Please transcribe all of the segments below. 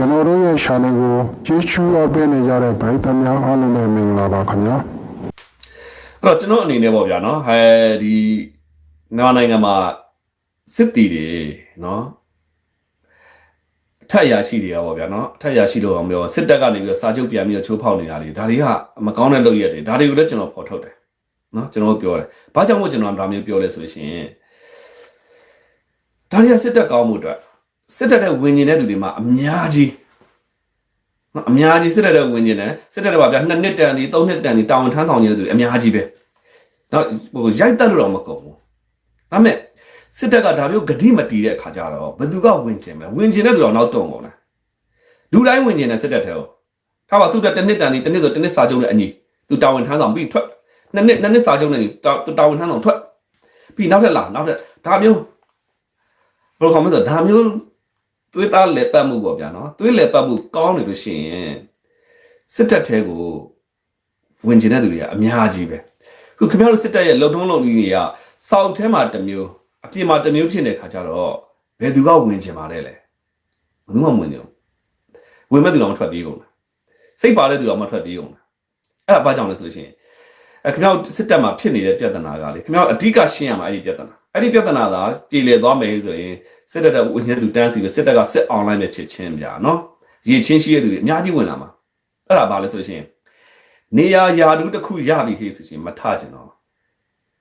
ကျွန်တော်တို့ရဲ့ channel ကိုကြည့်ရှုအားပေးနေကြတဲ့ပရိသတ်များအားလုံးပဲမင်္ဂလာပါခင်ဗျာအဲ့တော့ကျွန်တော်အနေနဲ့ပေါ့ဗျာနော်ဟဲဒီမြန်မာနိုင်ငံမှာစစ်တီတွေနော်အထက်ရရှိတွေကပေါ့ဗျာနော်အထက်ရရှိလို့အောင်ပြောစစ်တပ်ကနေပြီးတော့စာချုပ်ပြန်ပြီးတော့ချိုးဖောက်နေတာတွေဒါတွေကမကောင်းတဲ့လုပ်ရက်တွေဒါတွေကိုလည်းကျွန်တော်ဖော်ထုတ်တယ်နော်ကျွန်တော်ပြောတယ်ဘာကြောင့်မို့ကျွန်တော်ဒါမျိုးပြောလဲဆိုရှင်ဒါတွေကစစ်တပ်ကောင်းမှုအတွက် စစ်တပ်တဲ့ဝင်ကျင်တဲ့သူတွေမှာအများကြီးနော်အများကြီးစစ်တပ်တဲ့ဝင်ကျင်တယ်စစ်တပ်တဲ့ပါဗျာနှစ်နှစ်တန်ဒီသုံးနှစ်တန်ဒီတာဝန်ထမ်းဆောင်နေတဲ့သူတွေအများကြီးပဲနော်ဟိုရိုက်တက်လို့တော့မကုန်ဘူးဒါပေမဲ့စစ်တပ်ကဒါမျိုးဂတိမတီးတဲ့အခါကျတော့ဘယ်သူကဝင်ကျင်မလဲဝင်ကျင်တဲ့သူတော့နောက်တုံကုန်လားလူတိုင်းဝင်ကျင်တဲ့စစ်တပ်ထဲကိုထားပါသူကတစ်နှစ်တန်ဒီတစ်နှစ်ဆိုတစ်နှစ်စာချုပ်နဲ့အညီသူတာဝန်ထမ်းဆောင်ပြီးထွက်နှစ်နှစ်နှစ်နှစ်စာချုပ်နဲ့တာတာဝန်ထမ်းဆောင်ထွက်ပြီးနောက်ထပ်လာနောက်ထပ်ဒါမျိုးဘယ်လိုခေါ်မလဲဆိုတော့ဒါမျိုး သွေးသားလက်ပတ်မှုပေါ့ဗျာနော်သွေးလက်ပတ်မှုကောင်းနေလို့ရှိရင်စစ်တပ်ထဲကိုဝင်ကျင်တဲ့သူတွေကအများကြီးပဲခုခင်ဗျားတို့စစ်တပ်ရဲ့လုံထုံးလုံကြီးတွေကစောက်ထဲမှာတစ်မျိုးအပြင်မှာတစ်မျိုးဖြစ်နေတဲ့ခါကျတော့ဘယ်သူကဝင်ကျင်ပါလဲလဲဘယ်သူမှမဝင်ကြဘူးဝင်မဲ့သူတော့မထွက်ပြေးကုန်လားစိတ်ပါတဲ့သူတော့မထွက်ပြေးကုန်လားအဲ့ဒါဘာကြောင့်လဲဆိုလို့ရှိရင်အဲခင်ဗျားတို့စစ်တပ်မှာဖြစ်နေတဲ့ပြဿနာကလေခင်ဗျားတို့အဓိကရှင်းရမှာအဲ့ဒီပြဿနာ အဲ့ဒီပြဿနာသာပြည်လေသွားမယ်ဆိုရင်စစ်တပ်ကဝင်ကျင်သူတန်းစီပဲစစ်တပ်ကစစ်အွန်လိုင်းပဲဖြစ်ချင်းဗျာနော်ရေချင်းရှိတဲ့သူတွေအများကြီးဝင်လာမှာအဲ့ဒါဘာလဲဆိုလို့ရှိရင်နေရာယာတူတစ်ခုရပြီခေဆိုရှင်မထကျင်တော့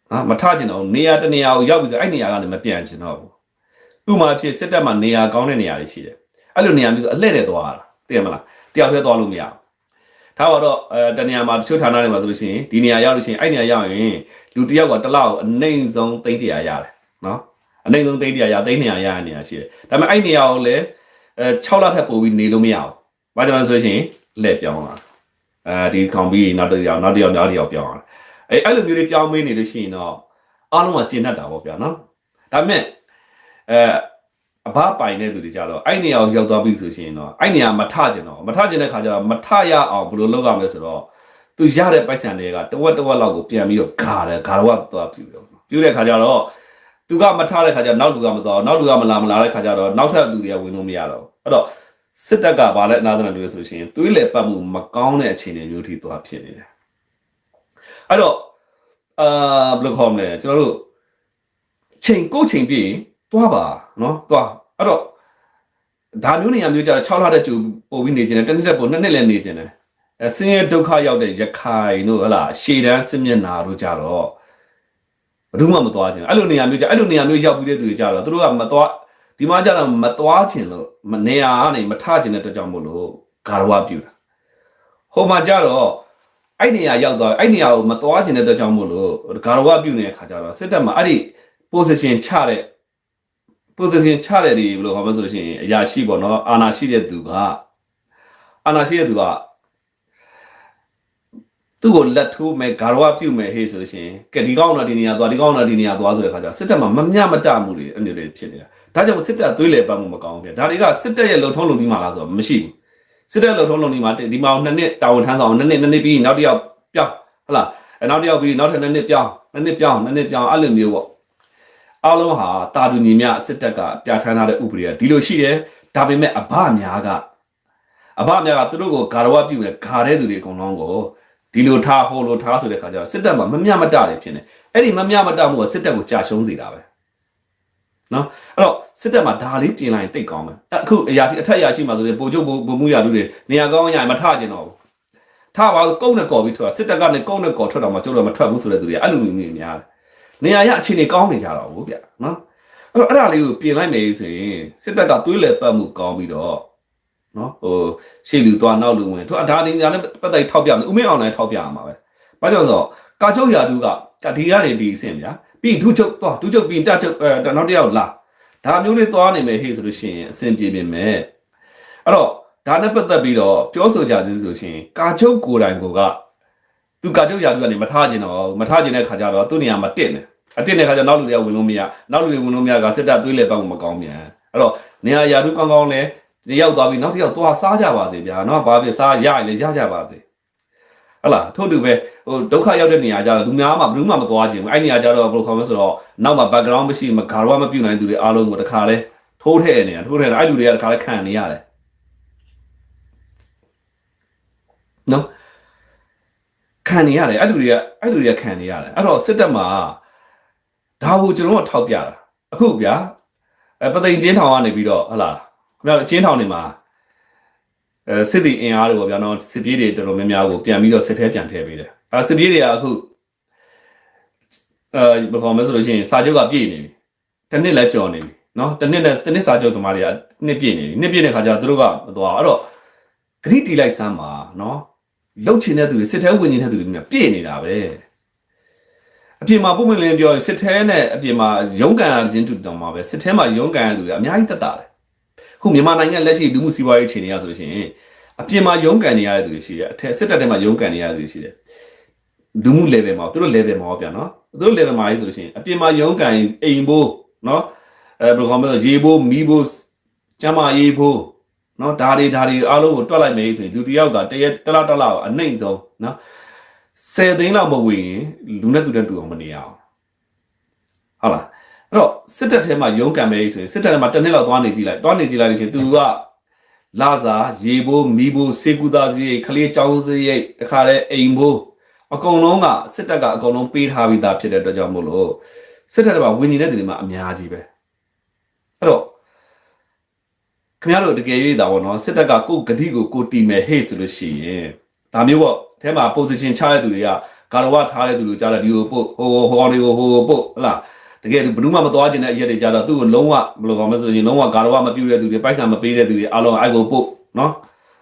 ဟာမထကျင်တော့နေရာတစ်နေရာကိုရောက်ပြီဆိုအဲ့နေရာကနေမပြန်ကျင်တော့ဘူးဥပမာဖြစ်စစ်တပ်မှာနေရာကောင်းတဲ့နေရာတွေရှိတယ်အဲ့လိုနေရာမျိုးဆိုအလှည့်တဲ့သွားတာသိရမလားတယောက်တည်းသွားလို့မရဘူး ထားပါတော့အဲတနေရာမှာတချို့ဌာနတွေမှာဆိုလို့ရှိရင်ဒီနေရာရောက်လို့ရှိရင်အဲ့နေရာရောက်ရင်လူတစ်ယောက်ကတစ်လောက်အနှိမ့်ဆုံးသိန်းတရာရတယ်နော်အနှိမ့်ဆုံးသိန်းတရာရသိန်း200ရတဲ့နေရာရှိတယ်ဒါပေမဲ့အဲ့နေရာကိုလည်းအဲ6လထပ်ပို့ပြီးနေလို့မရဘူးဘာကြောင့်လဲဆိုလို့ရှိရင်လက်ပြောင်းလာအဲဒီခေါင်ပြီးနောက်တစ်ယောက်နောက်တစ်ယောက်နောက်တစ်ယောက်ပြောင်းလာအဲအဲ့လိုမျိုးတွေပြောင်းမင်းနေလို့ရှိရင်တော့အားလုံးကကျဉ်တတ်တာပေါ့ဗျာနော်ဒါပေမဲ့အဲ အဘပိုင်တဲ့သူတွေကြတော့အဲ့နေရာကိုရောက်သွားပြီဆိုရှင်တော့အဲ့နေရာမထကျင်တော့မထကျင်တဲ့ခါကျတော့မထရအောင်ဘယ်လိုလုပ်ရမလဲဆိုတော့သူရတဲ့ပိုက်ဆံတွေကတဝက်တဝက်လောက်ကိုပြန်ပြီးတော့ဂါတယ်ဂါတော့သွားပြူတော့ပြူတဲ့ခါကျတော့သူကမထတဲ့ခါကျတော့နောက်လူကမသွားနောက်လူကမလာမလာတဲ့ခါကျတော့နောက်ထပ်လူတွေကဝင်လို့မရတော့အဲ့တော့စစ်တပ်ကဘာလဲအနာသနာတွေဆိုရှင်သွေးလေပတ်မှုမကောင်းတဲ့အခြေအနေမျိုးထိသွားဖြစ်နေတယ်အဲ့တော့အာဘယ်လိုခေါ်မလဲကျွန်တော်တို့ချိန်ကိုချိန်ပြည့် သွားပါနော်သွားအဲ့တော့ဒါမျိုးနေရာမျိုးကြတော့6လတဲ့ကျူပို့ပြီးနေကျင်တယ်တစ်နှစ်တက်ပို့နှစ်နှစ်လည်းနေကျင်တယ်အဲဆင်းရဲဒုက္ခရောက်တဲ့ရခိုင်တို့ဟလာရှေတန်းစစ်မျက်နာတို့ကြတော့ဘယ်သူမှမသွားကျင်အဲ့လိုနေရာမျိုးကြအဲ့လိုနေရာမျိုးရောက်ပြီးတဲ့သူတွေကြတော့သူတို့ကမသွားဒီမှာကြတော့မသွားကျင်လို့မနေရာကနေမထကျင်တဲ့အတွက်ကြောင့်မို့လို့ဂါရဝပြူတာဟိုမှာကြတော့အဲ့နေရာရောက်သွားအဲ့နေရာကိုမသွားကျင်တဲ့အတွက်ကြောင့်မို့လို့ဂါရဝပြူနေတဲ့ခါကျတော့စစ်တပ်မှာအဲ့ဒီ position ချတဲ့ position ချတဲ့ဒီဘယ်လိုခေါ်မလဲဆိုလို့ရှိရင်အရာရှိပေါ့နော်အာနာရှိတဲ့သူကအာနာရှိတဲ့သူကသူ့ကိုလက်ထိုးမယ်ဂါရဝပြုတ်မယ်ဟေးဆိုလို့ရှိရင်ကဲဒီကောင်းတော့ဒီနေရာသွားဒီကောင်းတော့ဒီနေရာသွားဆိုတဲ့ခါကျစစ်တပ်မှာမမျှမတမှုတွေအနေတွေဖြစ်နေတာဒါကြောင့်စစ်တပ်သွေးလေပတ်မှုမကောင်းဘူးဗျဒါတွေကစစ်တပ်ရဲ့လုံထုံးလုံပြီးမှလားဆိုတော့မရှိဘူးစစ်တပ်လုံထုံးလုံပြီးမှဒီမှာနှစ်နှစ်တာဝန်ထမ်းဆောင်နှစ်နှစ်နှစ်နှစ်ပြီးနောက်တစ်ယောက်ပြောင်းဟုတ်လားအဲနောက်တစ်ယောက်ပြီးနောက်ထပ်နှစ်နှစ်ပြောင်းနှစ်နှစ်ပြောင်းနှစ်နှစ်ပြောင်းအဲ့လိုမျိုးပေါ့ အားလုံးဟာတာတူညီမြစစ်တပ်ကပြဋ္ဌာန်းထားတဲ့ဥပဒေကဒီလိုရှိတယ်ဒါပေမဲ့အဘများကအဘများကသူတို့ကိုဂါရဝပြုမယ်ဂါတဲ့သူတွေအကုန်လုံးကိုဒီလိုထားဟိုလိုထားဆိုတဲ့ခါကျတော့စစ်တပ်မှာမမျှမတတွေဖြစ်နေအဲ့ဒီမမျှမတမှုကစစ်တပ်ကိုကြာရှုံးစေတာပဲနော်အဲ့တော့စစ်တပ်မှာဒါလေးပြင်လိုက်ရင်တိတ်ကောင်းမယ်အခုအရာအထက်အရာရှိမှဆိုရင်ပိုချုပ်ပိုမှုရာလူတွေနေရာကောင်းရရင်မထကျင်တော့ဘူးထပါကုန်းနဲ့ကော်ပြီးထွက်စစ်တပ်ကနေကုန်းနဲ့ကော်ထွက်တော့မှကျုပ်တို့မထွက်ဘူးဆိုတဲ့သူတွေအဲ့လိုမျိုးမျိုးများတယ် နေရာရအခြေအနေကောင်းနေကြတော့ဘူးဗျနော်အဲ့တော့အဲ့ဒါလေးကိုပြင်လိုက်မယ်ဆိုရင်စစ်တပ်ကသွေးလေပတ်မှုကောင်းပြီးတော့နော်ဟိုရှေ့လူသွားနောက်လူဝင်သူအဒါဒီညာနဲ့ပတ်သက်ထောက်ပြမယ်ဥမင်းအောင်လည်းထောက်ပြရမှာပဲဘာကြောင့်ဆိုတော့ကာချုပ်ရာသူကဒီကနေဒီအဆင့်ဗျာပြီးဒုချုပ်သွားဒုချုပ်ပြီးတက်ချုပ်အဲနောက်တစ်ယောက်လာဒါမျိုးလေးသွားနေမယ်ဟေ့ဆိုလို့ရှိရင်အဆင်ပြေပြင်မယ်အဲ့တော့ဒါနဲ့ပတ်သက်ပြီးတော့ပြောဆိုကြခြင်းဆိုရှင်ကာချုပ်ကိုယ်တိုင်ကိုကသူကာချုပ်ရာသူကနေမထားခြင်းတော့မထားခြင်းတဲ့ခါကျတော့သူ့နေရာမှာတင့်တယ် အတင့်တဲ့ခါကျနောက်လူတွေကဝင်လို့မရနောက်လူတွေဝင်လို့မရကစစ်တပ်သွေးလေပေါက်မကောင်းပြန်အဲ့တော့နေရာရာသူကောင်းကောင်းလဲတယောက်သွားပြီးနောက်တစ်ယောက်သွားစားကြပါစေဗျာနော်ဘာဖြစ်စားရရင်လည်းရကြပါစေဟလာထို့တူပဲဟိုဒုက္ခရောက်တဲ့နေရာကြတော့လူများမှဘယ်သူမှမသွားချင်ဘူးအဲ့နေရာကြတော့ဘယ်လိုခေါ်မလဲဆိုတော့နောက်မှာ background မရှိမဂါရဝမပြုတ်နိုင်သူတွေအားလုံးကိုတခါလဲထိုးထဲနေရထိုးထဲအဲ့လူတွေကတခါလဲခံနေရတယ်နော်ခံနေရတယ်အဲ့လူတွေကအဲ့လူတွေကခံနေရတယ်အဲ့တော့စစ်တပ်မှာ ဒါကိုကျွန်တော်ကထောက်ပြတာအခုဗျာအဲပသိမ်ကျင်းထောင်ကနေပြီးတော့ဟလာခင်ဗျားတို့ကျင်းထောင်နေမှာအဲစစ်တီအင်အားတွေပေါ့ဗျာနော်စစ်ပြေးတွေတော်တော်များများကိုပြန်ပြီးတော့စစ်ထဲပြန်ထည့်ပေးတယ်အဲစစ်ပြေးတွေကအခုအဲဘယ်ခေါ်မလဲဆိုလို့ရှိရင်စာချုပ်ကပြည့်နေပြီတစ်နှစ်လည်းကြော်နေပြီနော်တစ်နှစ်နဲ့တစ်နှစ်စာချုပ်သမားတွေကနှစ်ပြည့်နေပြီနှစ်ပြည့်တဲ့ခါကျတော့သူတို့ကမသွားအဲ့တော့ဂရိတီလိုက်စမ်းပါနော်လှုပ်ချင်တဲ့သူတွေစစ်ထဲဝင်နေတဲ့သူတွေမြပြည့်နေတာပဲ အပြင်မှာပုံမှန်လင်းပြောရင်စစ်ထဲနဲ့အပြင်မှာရုံးကန်ရခြင်းတူတောင်မှာပဲစစ်ထဲမှာရုံးကန်ရသူတွေအများကြီးတက်တာတယ်ခုမြန်မာနိုင်ငံလက်ရှိလူမှုစီးပွားရေးအခြေအနေရဆိုလို့ရှိရင်အပြင်မှာရုံးကန်နေရတဲ့သူတွေရှိတယ်အထက်စစ်တပ်ထဲမှာရုံးကန်နေရတဲ့သူတွေရှိတယ်လူမှု level မှာသူတို့ level မှာပေါ့ဗျာနော်သူတို့ level မှာကြီးဆိုလို့ရှိရင်အပြင်မှာရုံးကန်အိမ်ဘိုးနော်အဲဘယ်လိုခေါ်မလဲရေဘိုးမီးဘိုးကျမရေးဘိုးနော်ဒါတွေဒါတွေအားလုံးကိုတွက်လိုက်မယ်ဆိုရင်လူတစ်ယောက်ကတရက်တစ်လားတစ်လားအနှိမ့်ဆုံးနော် 10သိန်းလောက်မဝင်ရင်လူနဲ့တူတဲ့တူအောင်မနေရအောင်ဟုတ်လားအဲ့တော့စစ်တပ်ထဲမှာရုံးကန်မယ်ဆိုရင်စစ်တပ်ထဲမှာတစ်နှစ်လောက်သွားနေကြည့်လိုက်သွားနေကြည့်လိုက်လို့ရှိရင်သူကလာစာရေဘိုးမီးဘိုးစေကူသားစရိတ်ခလေးចောင်းစရိတ်တခါလဲအိမ်ဘိုးအကုန်လုံးကစစ်တပ်ကအကုန်လုံးပေးထားပြီးသားဖြစ်တဲ့အတွက်ကြောင့်မို့လို့စစ်တပ်ထဲမှာဝင်နေတဲ့သူတွေမှာအများကြီးပဲအဲ့တော့ခင်ဗျားတို့တကယ်၍ဒါပေါ့နော်စစ်တပ်ကကိုယ်ဂတိကိုကိုတီမယ်ဟေ့ဆိုလို့ရှိရင် ဒါမျိုးပေါ့အဲထဲမှာ position ချတဲ့သူတွေကကာရဝထားတဲ့သူတွေကြားတယ်ဒီကိုပို့ဟိုဟိုကောင်တွေကိုဟိုပို့ဟလားတကယ်ဘယ်သူမှမသွားခြင်းတဲ့အရက်တွေကြတော့သူ့ကိုလုံးဝဘယ်လိုကောင်းမလဲဆိုရင်လုံးဝကာရဝမပြုတ်တဲ့သူတွေပိုက်ဆံမပေးတဲ့သူတွေအားလုံးအဲ့ကိုပို့နော်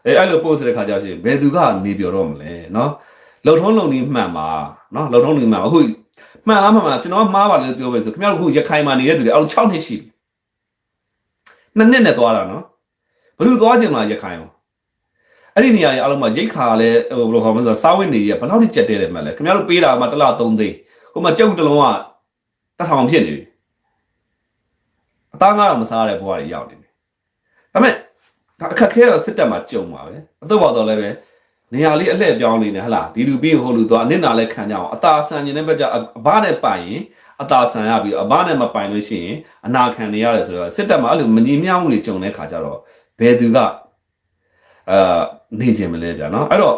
အဲအဲ့လိုပို့ဆိုတဲ့ခါကျရှင်ဘယ်သူကနေပြောတော့မလဲနော်လုံထုံးလုံနီးမှန်ပါနော်လုံထုံးလုံနီးမှန်ပါအခုမှန်လားမှန်ပါလားကျွန်တော်ကမှားပါလေပြောမယ်ဆိုခင်ဗျားတို့အခုရခိုင်မှာနေတဲ့သူတွေအားလုံး6နှစ်ရှိပြီနှစ်နှစ်နဲ့သွားတာနော်ဘယ်သူသွားခြင်းလားရခိုင်အောင် အဲ့ဒီနေရာတွေအားလုံးမှာရိတ်ခါလဲဟိုဘယ်လိုခေါ်မလဲဆိုတော့စားဝတ်နေရဘယ်လောက်ထိကြက်တဲတယ်မှလဲခင်ဗျားတို့ပေးတာမှတစ်လား3သိန်းဟိုမှာကြက်ဥတစ်လုံးကတထောင်ဖြစ်နေပြီအသားငါးတော့မစားရတဲ့ဘဝတွေရောက်နေပြီဒါပေမဲ့ဒါအခက်ခဲတော့စစ်တပ်မှာကြုံပါပဲအတော့ပါတော့လည်းပဲနေရာလေးအလှည့်ပြောင်းနေတယ်ဟလားဒီလူပြီးဟိုလူသွားအနစ်နာလဲခံကြအောင်အသာဆန်ခြင်းနဲ့ဘက်ကျအဘနဲ့ပိုင်ရင်အသာဆန်ရပြီးအဘနဲ့မပိုင်လို့ရှိရင်အနာခံနေရတယ်ဆိုတော့စစ်တပ်မှာအဲ့လိုမညီမျှမှုတွေကြုံတဲ့ခါကျတော့ဘယ်သူက အာနေခြင်းမလဲဗျာနော်အဲ့တော့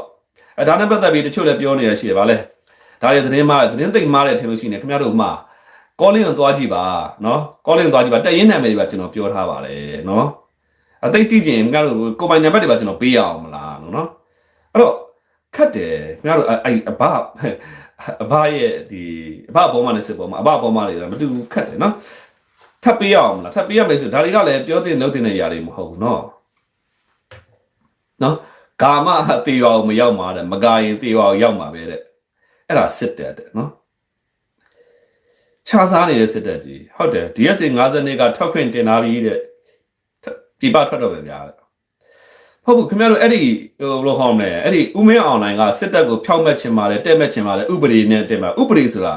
အဲဒါနဲ့ပတ်သက်ပြီးတချို့လည်းပြောနေရရှိတယ်ဗာလဲဒါတွေသတင်းမှားသတင်းသိမ့်မှားတယ်ထင်လို့ရှိနေခင်ဗျားတို့မှာ calling ကိုသွားကြည့်ပါနော် calling သွားကြည့်ပါတက်ရင်နာမည်တွေပါကျွန်တော်ပြောထားပါတယ်နော်အသိသိကျင်ခင်ဗျားတို့ကိုယ်ပိုင်နံပါတ်တွေပါကျွန်တော်ပေးရအောင်မလားနော်အဲ့တော့ခတ်တယ်ခင်ဗျားတို့အဲ့အဘအဘရဲ့ဒီအဘပေါ်မှာနဲ့စစ်ပေါ်မှာအဘပေါ်မှာတွေမတူဘူးခတ်တယ်နော်ထပ်ပေးရအောင်မလားထပ်ပေးရမယ်ဆိုဒါတွေကလည်းပြောတင်လုပ်တင်တဲ့ຢာတွေမဟုတ်ဘူးနော် နော်ကာမတေရောမရောက်မှာတဲ့မကာရင်တေရောရောက်မှာပဲတဲ့အဲ့ဒါစစ်တယ်တဲ့နော်ခြားစားနေတဲ့စစ်တပ်ကြီးဟုတ်တယ် DSA 50နှစ်ကထွက်ခွင့်တင်ထားပြီးတဲ့ပြပထွက်တော့ပဲဗျာတဲ့ဟုတ်ဘူးခင်ဗျားတို့အဲ့ဒီဟိုဘယ်လိုခေါ်မလဲအဲ့ဒီဥမင်းအွန်လိုင်းကစစ်တပ်ကိုဖျောက်မဲ့ချင်ပါတယ်တဲ့မဲ့ချင်ပါတယ်ဥပဒေနဲ့တဲ့မှာဥပဒေဆိုတာ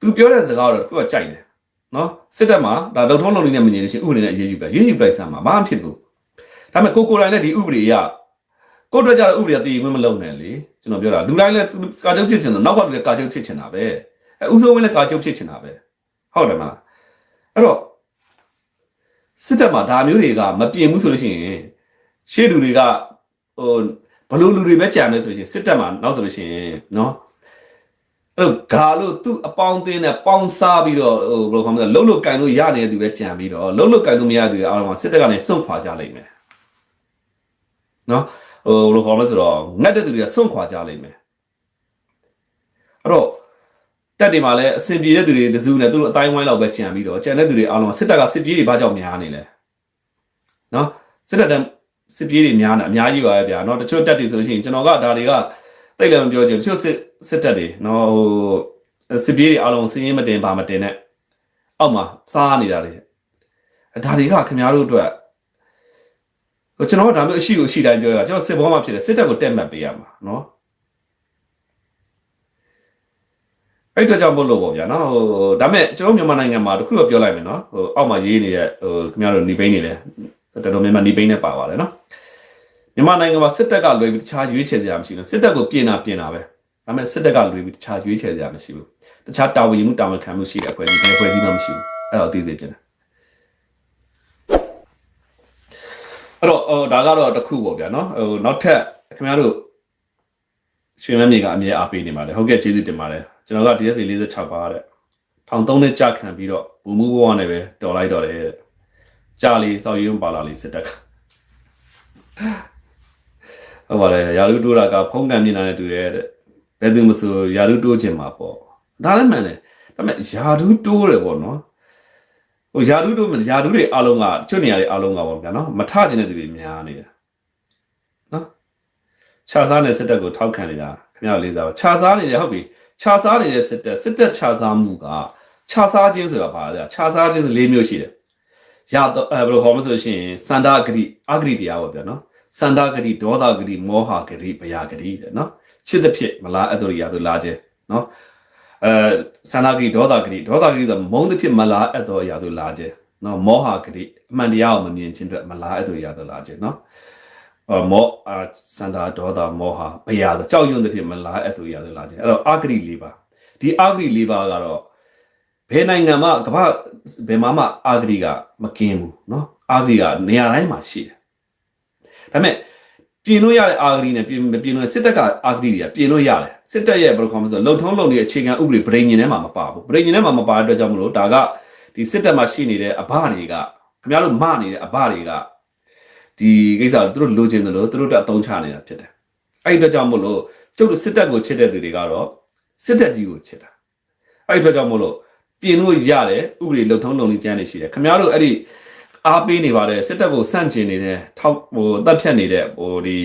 तू ပြောတဲ့စကားတော့သူကကြိုက်တယ်နော်စစ်တပ်မှာဒါလုံထုံးလုံလေးနဲ့မငြိလို့ရှိရင်ဥပဒေနဲ့အရေးယူပဲရေးယူလိုက်စမ်းမှာဘာမှဖြစ်ဘူး ဒါပေမဲ့ကိုကိုယ်တိုင်နဲ့ဒီဥပဒေရကိုတို့ကြတဲ့ဥပဒေကတည်ဝင်မလုံနဲ့လေကျွန်တော်ပြောတာလူတိုင်းလည်းကာချုပ်ဖြစ်ချင်တယ်နောက်ကလူလည်းကာချုပ်ဖြစ်ချင်တာပဲအဲဥစိုးဝင်းလည်းကာချုပ်ဖြစ်ချင်တာပဲဟုတ်တယ်မလားအဲ့တော့စစ်တပ်မှာဒါမျိုးတွေကမပြင်ဘူးဆိုလို့ရှိရင်ရှေ့လူတွေကဟိုဘလို့လူတွေပဲကြံလဲဆိုလို့ရှိရင်စစ်တပ်မှာနောက်ဆိုလို့ရှိရင်နော်အဲ့တော့ဂါလို့သူ့အပေါင်းအသင်းနဲ့ပေါင်းစားပြီးတော့ဟိုဘယ်လိုခေါ်မလဲလှုပ်လို့ကင်လို့ရနေတဲ့သူပဲကြံပြီးတော့လှုပ်လို့ကင်လို့မရတဲ့သူတွေအားလုံးကစစ်တပ်ကနေစွန့်ခွာကြလိမ့်မယ် နော်ဟိုဘယ်လိုခေါ်မလဲဆိုတော့ငတ်တဲ့သူတွေကစွန့်ခွာကြလိမ့်မယ်အဲ့တော့တက်တွေမှာလည်းအစဉ်ပြေတဲ့သူတွေတစုနဲ့သူတို့အတိုင်းဝိုင်းလောက်ပဲကြံပြီးတော့ကြံတဲ့သူတွေအားလုံးစစ်တပ်ကစစ်ပြေးတွေဘာကြောင့်များနေလဲနော်စစ်တပ်တစစ်ပြေးတွေများနေအများကြီးပါပဲဗျာနော်တချို့တက်တွေဆိုလို့ရှိရင်ကျွန်တော်ကဒါတွေကတိတ်လည်းမပြောချင်ဘူးတချို့စစ်စစ်တက်တွေနော်ဟိုစစ်ပြေးတွေအားလုံးစင်းရင်မတင်ပါမတင်နဲ့အောက်မှာစားနေတာတွေဒါတွေကခင်ဗျားတို့အတွက်ဟို ကျွန်တော်ကဒါမျိုးအရှိကိုအရှိတိုင်းပြောရတာကျွန်တော်စစ်ဘောမှာဖြစ်တယ်စစ်တပ်ကိုတက်မှတ်ပေးရမှာနော်အဲ့အတွက်ကြောင့်မလို့ပေါ့ဗျာနော်ဟိုဒါမဲ့ကျွန်တော်မြန်မာနိုင်ငံမှာတခုတော့ပြောလိုက်မယ်နော်ဟိုအောက်မှာရေးနေတဲ့ဟိုခင်ဗျားတို့နေပိန်းနေတယ်တော်တော်များများနေပိန်းနဲ့ပါပါတယ်နော်မြန်မာနိုင်ငံမှာစစ်တပ်ကလွယ်ပြီးတခြားရွေးချယ်စရာမရှိဘူးစစ်တပ်ကိုပြင်တာပြင်တာပဲဒါမဲ့စစ်တပ်ကလွယ်ပြီးတခြားရွေးချယ်စရာမရှိဘူးတခြားတာဝန်ယူမှုတာဝန်ခံမှုရှိတဲ့အဖွဲ့အစည်းတွေဖွဲ့စည်းမှမရှိဘူးအဲ့တော့သိစေချင်တယ်အဲ့တော့ဟို ဒါကတော့တစ်ခုပေါ့ဗျာနော်ဟိုနောက်ထပ်ခင်ဗျားတို့ရွှေမန်းမြေကအမြဲအားပေးနေပါတယ်ဟုတ်ကဲ့ကျေးဇူးတင်ပါတယ်ကျွန်တော်က DSC 46ပါတဲ့ထောင်3နှစ်ကြာခံပြီးတော့ဘူမှုဘဝနဲ့ပဲတော်လိုက်တော့တယ်တဲ့ကြာလီစောက်ရုံပါလာလီစစ်တက်ကဟုတ်ပါတယ်ယာလူတိုးတာကဖုံးကံမြင်လာတဲ့တူရဲ့တဲ့ဘယ်သူမဆိုယာလူတိုးခြင်းမှာပေါ့ဒါလည်းမှန်တယ်ဒါပေမဲ့ယာလူတိုးတယ်ပေါ့နော် ဟိုယာလူတိုးယာလူတွေအားလုံးကချွတ်နေရတဲ့အားလုံးကပေါ့ဗျာနော်မထခြင်းတဲ့သူတွေများနေတယ်ခြာစားတဲ့စစ်တပ်ကိုထောက်ခံနေတာခင်ဗျားလေးစားပါခြာစားနေတယ်ဟုတ်ပြီခြာစားနေတဲ့စစ်တပ်စစ်တပ်ခြာစားမှုကခြာစားခြင်းဆိုတာဘာလဲခြာစားခြင်း၄မျိုးရှိတယ်ရတော့အဲဘယ်လိုခေါ်မဆိုရှင်စန္ဒဂရိအဂရိတရားပေါ့ဗျာနော်စန္ဒဂရိဒေါသဂရိမောဟဂရိဗျာဂရိတဲ့နော်ချစ်တဲ့ဖြစ်မလားအဲ့တို့ရတို့လာခြင်းနော် အဲစန္ဒဂရိဒေါသဂရိဒေါသဂရိဆိုမုန်းတဲ့ဖြစ်မလားအဲ့တို့ရတို့လာခြင်းနော်မောဟဂရိအမှန်တရားကိုမမြင်ခြင်းအတွက်မလားအဲ့တို့ရတို့လာခြင်းနော် အမောအာစန္ဒာဒေါသမောဟဘယဆိုကြောက်ရွံ့တဲ့ဖြစ်မလားအဲ့သူရသလားချင်းအဲ့တော့အာဂရိ၄ပါးဒီအာဂရိ၄ပါးကတော့ဘယ်နိုင်ငံမှာကမ္ဘာဘယ်မှာမှအာဂရိကမကင်းဘူးเนาะအာဂရိကနေရာတိုင်းမှာရှိတယ်ဒါပေမဲ့ ပြင်လို့ရတဲ့အာဂရိနဲ့ပြင်မပြင်လို့စစ်တပ်ကအာဂရိတွေကပြင်လို့ရတယ်စစ်တပ်ရဲ့ဘယ်လိုခေါ်မလဲဆိုလုံထုံးလုံနေတဲ့အခြေခံဥပဒေဗြိဉ္ဉ်ထဲမှာမပါဘူးဗြိဉ္ဉ်ထဲမှာမပါတဲ့အတွက်ကြောင့်မလို့ဒါကဒီစစ်တပ်မှာရှိနေတဲ့အဘတွေကခင်ဗျားတို့မနေတဲ့အဘတွေကဒီကိစ္စကိုသူတို့လိုချင်တယ်လို့သူတို့တက်အသုံးချနေတာဖြစ်တယ်။အဲ့ဒီအတွက်ကြောင့်မို့လို့ကျုပ်တို့စစ်တပ်ကိုချစ်တဲ့သူတွေကတော့စစ်တပ်ကြီးကိုချစ်တာ။အဲ့ဒီအတွက်ကြောင့်မို့လို့ပြင်လို့ရတယ်ဥပဒေလုံထုံးလုံနည်းကျမ်းတွေရှိတယ်။ခင်ဗျားတို့အဲ့ဒီ အားပေးနေပါတယ်စစ်တပ်ကိုစန့်ကျင်နေတဲ့ထောက်ဟိုတပ်ဖြတ်နေတဲ့ဟိုဒီ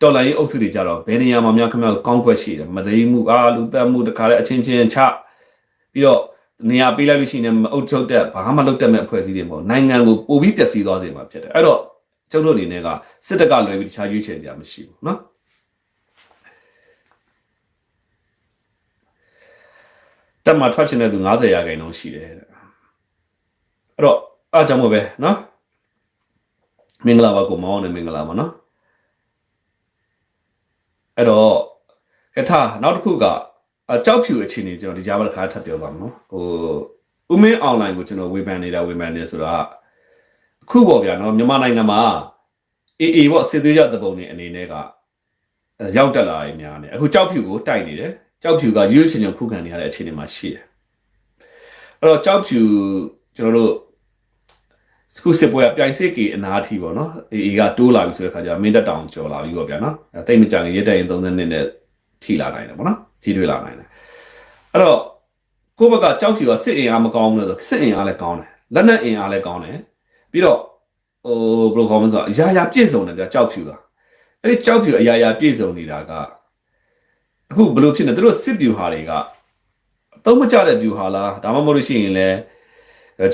တော်လိုင်းအုပ်စုတွေကြတော့ဘယ်နေရာမှာများခင်ဗျားတို့ကောင်းကွက်ရှိတယ်မဒိမှုအားလူသက်မှုတခါလေအချင်းချင်းချပြီးတော့နေရာပေးလိုက်လို့ရှိရင်မအုပ်ချုပ်တဲ့ဘာမှမလုပ်တတ်မဲ့အဖွဲ့အစည်းတွေမဟုတ်နိုင်ငံကိုပိုပြီးပျက်စီးသွားစေမှာဖြစ်တယ်အဲ့တော့ ကျုပ်တို့အနေနဲ့ကစစ်တပ်ကလွယ်ပြီးတခြားရွေးချယ်ကြမရှိဘူးเนาะတက်မှာထွက်ချင်တဲ့သူ90ရာခိုင်နှုန်းရှိတယ်တဲ့အဲ့တော့ အားကြောင့်မို့ပဲနော်မင်္ဂလာပါကိုမောင်းနဲ့မင်္ဂလာပါနော်အဲ့တော့ကထာနောက်တစ်ခုကကြောက်ဖြူအခြေအနေကျွန်တော်ဒီကြားပါတစ်ခါထပ်ပြောပါမယ်နော်ဟိုဥမင်း online ကိုကျွန်တော်ဝေဖန်နေတာဝေဖန်နေဆိုတာအခုပေါ့ဗျာနော်မြန်မာနိုင်ငံမှာ AA ပေါ့စစ်သွေးရတဲ့ပုံတွေအနေနဲ့ကရောက်တက်လာရင်များနေအခုကြောက်ဖြူကိုတိုက်နေတယ်ကြောက်ဖြူကရွေးချယ်ချင်ခုခံနေရတဲ့အခြေအနေမှာရှိတယ်အဲ့တော့ကြောက်ဖြူကျွန်တော်တို့ စကူစစ်ပွဲကပြိုင်စစ်ကြီးအနာအထိပေါ့နော်အေးအေးကတိုးလာပြီဆိုတဲ့ခါကျမင်းတက်တောင်ကျော်လာပြီပေါ့ဗျာနော်အဲတိတ်မကြခင်ရက်တက်ရင်30နှစ်နဲ့ထိလာနိုင်တယ်ပေါ့နော်ထိတွေ့လာနိုင်တယ်အဲ့တော့ကိုယ့်ဘက်ကကြောက်ဖြူကစစ်အင်အားမကောင်းဘူးလို့ဆိုစစ်အင်အားလည်းကောင်းတယ်လက်နက်အင်အားလည်းကောင်းတယ်ပြီးတော့ဟိုဘယ်လိုခေါ်မလဲဆိုတော့အရာရာပြည့်စုံတယ်ဗျကြောက်ဖြူကအဲ့ဒီကြောက်ဖြူအရာရာပြည့်စုံနေတာကအခုဘယ်လိုဖြစ်နေသူတို့စစ်ဗျူဟာတွေကအသုံးမကျတဲ့ဗျူဟာလားဒါမှမဟုတ်လို့ရှိရင်လည်းအဲ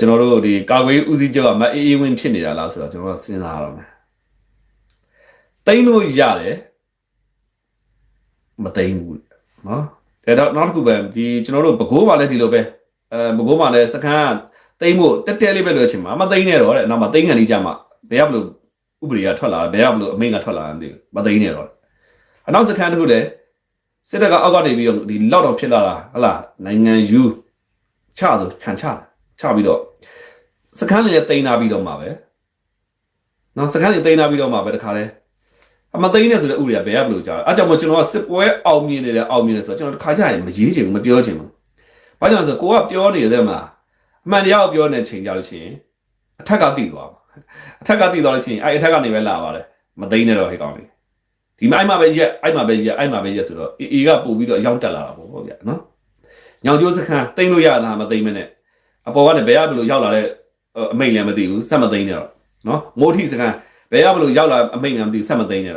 ကျွန်တော်တို့ဒီကာကွယ်ရေးဦးစီးချုပ်ကမအေးအေးဝင်းဖြစ်နေတာလားဆိုတော့ကျွန်တော်ကစဉ်းစားရတော့မယ်တိမ့်လို့ရတယ်မတိမ့်ဘူးနော်ဒါတော့နောက်တစ်ခုပဲဒီကျွန်တော်တို့ဘကိုးပါလဲဒီလိုပဲအဲဘကိုးပါလဲစကန်ကတိမ့်ဖို့တက်တဲလေးပဲလို့အချိန်မှာမသိမ့်နဲ့တော့တဲ့နောက်မှာသိမ့်ကန်လေးကြမှာဘယ်ကဘလို့ဥပဒေကထွက်လာဘယ်ကဘလို့အမိန့်ကထွက်လာတယ်မသိဘူးမသိမ့်နဲ့တော့အနောက်စကန်တခုလေစစ်တပ်ကအောက်ကနေပြီးတော့ဒီလောက်တော့ဖြစ်လာတာဟလာနိုင်ငံယူချဆိုခံချ ချပြီးတော့စကန်လေးတိမ့်နာပြီးတော့မှာပဲနော်စကန်လေးတိမ့်နာပြီးတော့မှာပဲတခါလဲအမသိန်းနဲ့ဆိုတဲ့ဥပဒေကဘယ်ကဘလို့ကြားအဲကြောင့်မို့ကျွန်တော်ကစစ်ပွဲအောင်မြင်နေတယ်အောင်မြင်နေဆိုတော့ကျွန်တော်တခါကျရင်မရေးချင်ဘူးမပြောချင်ဘူးဘာကြောင့်လဲဆိုကိုကပြောနေတယ်မလားအမှန်တရားကိုပြောနေချိန်ကြလို့ရှိရင်အထက်ကတည်သွားပါအထက်ကတည်သွားလို့ရှိရင်အဲ့အထက်ကနေပဲလာပါတယ်မသိနေတော့ဟဲ့ကောင်လေးဒီမှာအဲ့မှာပဲရက်အဲ့မှာပဲရက်အဲ့မှာပဲရက်ဆိုတော့အေအေကပို့ပြီးတော့အရောက်တက်လာတာပေါ့ဗျာနော်ညောင်ကျိုးစခန်းတိမ့်လို့ရတာမသိမ့်မနဲ့ အပေါ်ကနေဘယ်ရဘလို့ရောက်လာတဲ့အမိတ်လည်းမသိဘူးဆက်မသိမ့်နဲ့တော့နော်မိုးထီစခန်းဘယ်ရဘလို့ရောက်လာအမိတ်လည်းမသိဘူးဆက်မသိမ့်နဲ့တော့